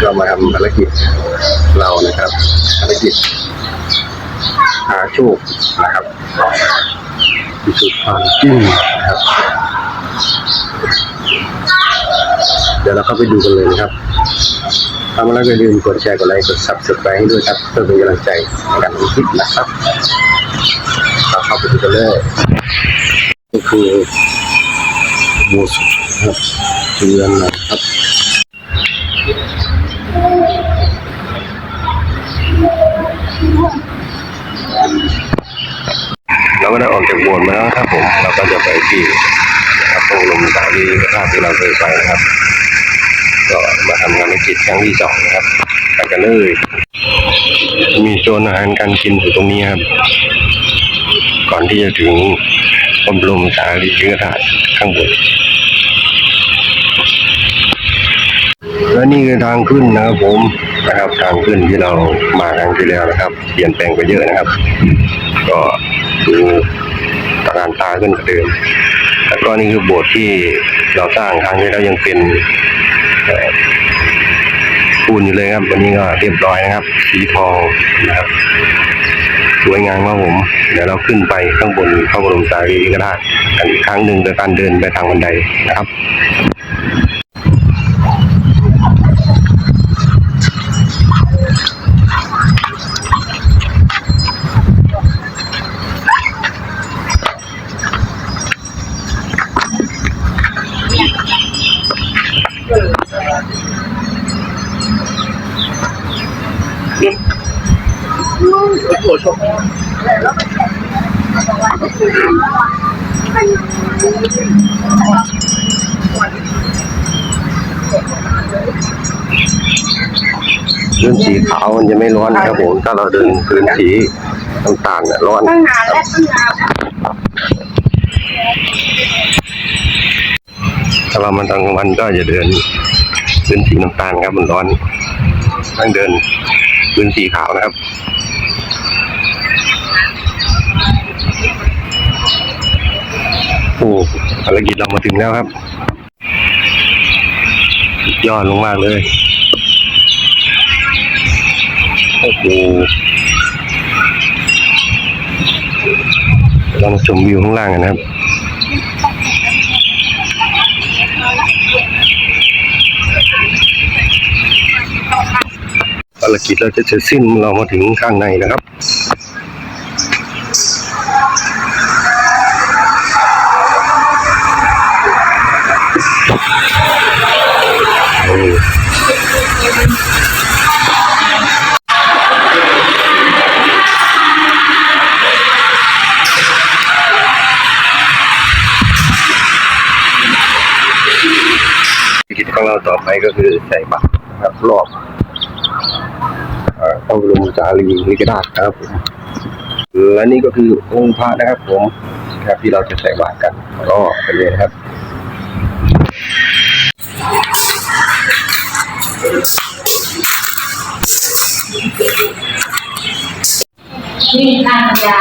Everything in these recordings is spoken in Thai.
ก็มาทำภารกิจเรานะครับภารกิจหาโชคนะครับพิสูจน์ความจริงนะครับ เดี๋ยวเราเข้าไปดูกันเลยนะครับทำแล้วก็อย่าลืมกดแชร์กดไลค์กด subscribe ให้ด้วยครับเพื่อเป็นกำลังใจในการทำคลิปนะครับเราเข้าไปดูกันเลยก็คือบูสครับเรือนนะครับ โบสถ์มาแล้วครับผมเราก็จะไปที่นะครับตรงลมสาลีพระธาตุที่เราเคยไปนะครับ ก็มาทำงานกิจครั้งที่สองนะครับไปกันเลย มีโซนอาหารการกินอยู่ตรงนี้ครับ ก่อนที่จะถึงพระบรมสารีริกธาตุข้างบนและนี่คือทางขึ้นนะครับผมนะครับทางขึ้นที่เรามาครั้งที่แล้วนะครับ เปลี่ยนแปลงไปเยอะนะครับ ก็ดูตระการตาขึ้นกว่าเดิม แล้วก็นี่คือโบสถ์ที่เราสร้างครั้งที่แล้วยังเป็นปูนอยู่เลยครับ วันนี้ก็เรียบร้อยนะครับ สีทองนะครับสวยงามมากผม เดี๋ยวเราขึ้นไปข้างบนพระบรมสารีริกธาตุกันอีกครั้งหนึ่งโดยการเดินไปทางบันไดนะครับ เดินสีขาวมันจะไม่ร้อนนะครับผมถ้าเราเดินพื้นสีน้ำตาลน่ะร้อนตั้งนานและตั้งนานถ้าเรามาตอนกลางวันก็จะเดินพื้นสีน้ำตาลครับมันร้อน ต้องเดินพื้นสีขาวนะครับโอ้ภารกิจเรามาถึงแล้วครับ ยอดลงมากเลยโอ้โหลองชมวิวข้างล่างกันนะครับารกิจเราจะเสร็จสิ้นเรามาถึงข้างในนะครับภารกิจของเราต่อไปก็คือใส่บัตรนะครับรอบ พระบรมสารีริกธาตุครับผมและนี่ก็คือองค์พระนะครับ ผมครับที่เราจะใส่บาตรกันก็ไปเลยครับนี่ทางยา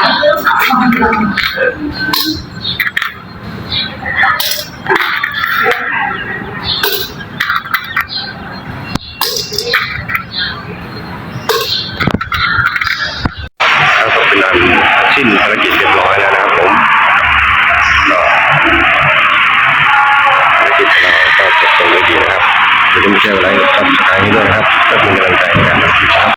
เราก็จบลงด้วยดีนะครับอย่าลืมแชร์ไลค์กับซับสไครต์ด้วยนะครับเพื่อเป็นกำลังใจในกา